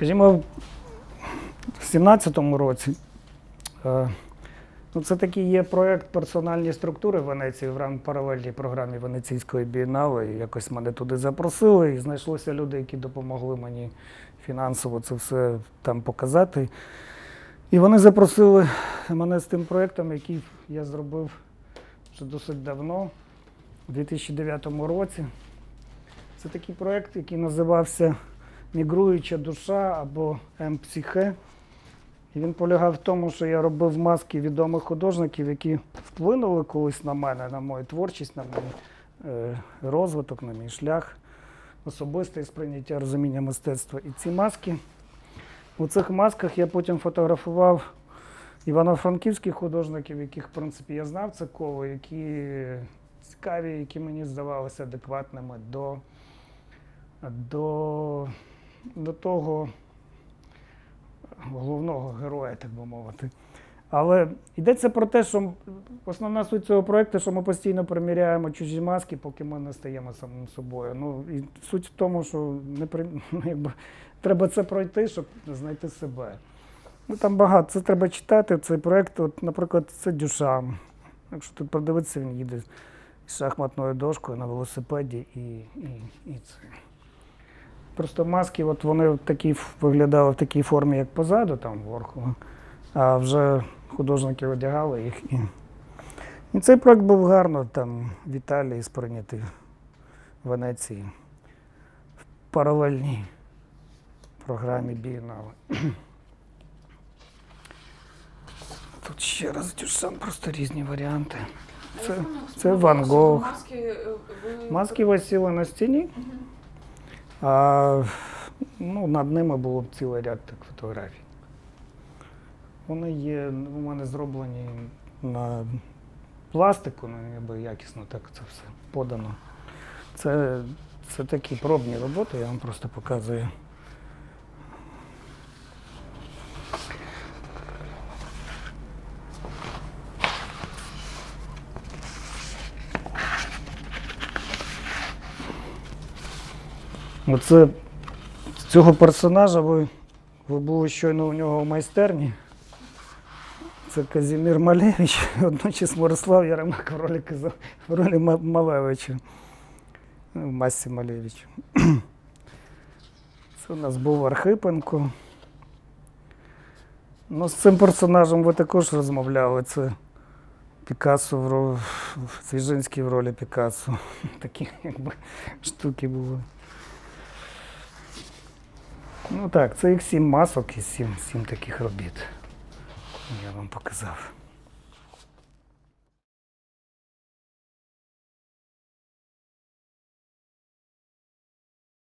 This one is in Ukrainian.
Скажімо, в 17-му році е, ну, це такий є проєкт персональні структури Венеції в рамках паралельній програмі Венеційської бієнали. Якось мене туди запросили, і знайшлося люди, які допомогли мені фінансово це все там показати. І вони запросили мене з тим проєктом, який я зробив вже досить давно, у 2009 році. Це такий проєкт, який називався Мігруюча душа або М-психе. І він полягав в тому, що я робив маски відомих художників, які вплинули колись на мене, на мою творчість, на мій е, розвиток, на мій шлях, особисте сприйняття розуміння мистецтва. І ці маски, у цих масках я потім фотографував івано-франківських художників, яких, в принципі, я знав це коло, які цікаві, які мені здавалися адекватними до, до, до того головного героя, так би мовити. Але йдеться про те, що основна суть цього проєкту, що ми постійно приміряємо чужі маски, поки ми не стаємо самим собою. Ну, і суть в тому, що не при... якби, треба це пройти, щоб знайти себе. Ну, там багато, це треба читати, цей проєкт. Наприклад, це Дюшам. Якщо тут подивитися, він їде з шахматною дошкою на велосипеді і, і, і це. Просто маски, от вони ф- виглядали в такій формі, як позаду, там Ворхова, а вже художники одягали їх. І, і цей проект був гарно там в Італії сприйнятий, в Венеції, в паралельній програмі Бієнали. Тут ще раз Дюшан, просто різні варіанти. Це, це Ван Гог. Маски, е. Маски висіли на стіні, а ну, над ними було цілий ряд так, фотографій. Вони є у мене зроблені на пластику, ну, якби якісно так це все подано. Це, це такі пробні роботи, я вам просто показую. Оце цього персонажа ви, ви були щойно у нього в майстерні. Це Казімір Малевич, одночасно Мирослав Яремак в ролі, в ролі Малевича. Ну, В масі Малевича. Це у нас був Архипенко. Ну, з цим персонажем ви також розмовляли. Це Пікассо в ро... Свіжинський в ролі Пікассо. Такі якби штуки були. Ну так, це їх сім масок і сім, сім таких робіт. Я вам показав.